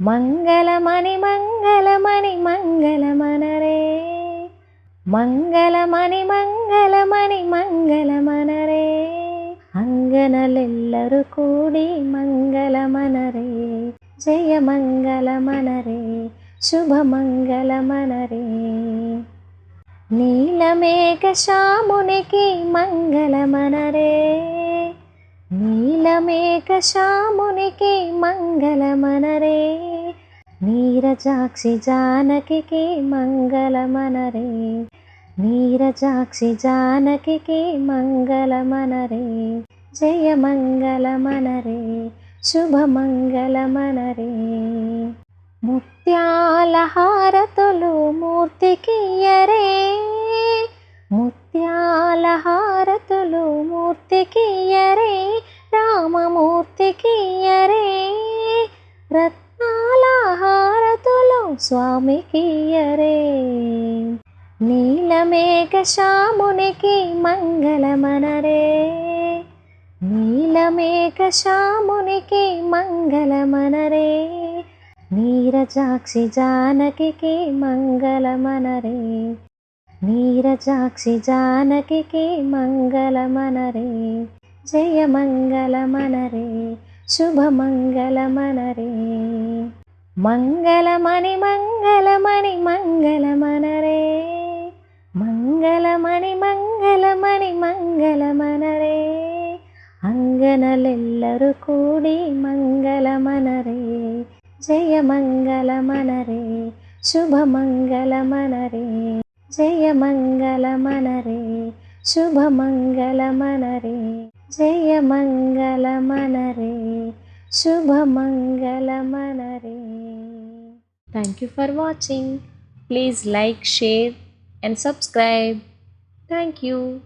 మంగళమణి మంగళమణి మంగళమనరే. మంగళమణి మంగళమణి మంగళమనరే. అంగనలెల్లరు కూడి మంగళమనరే. జయ మంగళమనరే శుభమంగళమనరే నీలమేఘ శ్యామునికి మంగళమనరే. నీలమేఘ శ్యామునికి మంగళమనరే నీరజాక్షి జానకి మంగళమనరే నీరజాక్షి జానకి మంగళమనరే జయ మంగళమనరే శుభమంగళమనరే ముత్యాలహారతులు మూర్తికియరే ముత్యాలహారతులు మూర్తికియరే స్వామికియరే. నీలమేఘ శ్యామునికి మంగళమనరే. నీలమేఘ శ్యామునికి మంగళమనరే. నీరజాక్షి జానకి మంగళమనరే. నీరజాక్షి జానకి మంగళమనరే. జయ మంగళమనరే శుభమంగళమనరే. మంగళమణి మంగళమణి మంగళమనరే మంగళమణి మంగళమణి మంగళమనరే అంగనలెల్లరు కూడి మంగళమనరే జయ మంగళమనరే శుభమంగళమనరే జయ మంగళమనరే శుభమంగళమనరే జయ మంగళమనరే శుభమంగళమనరే Thank you for watching. Please like, share and subscribe. Thank you.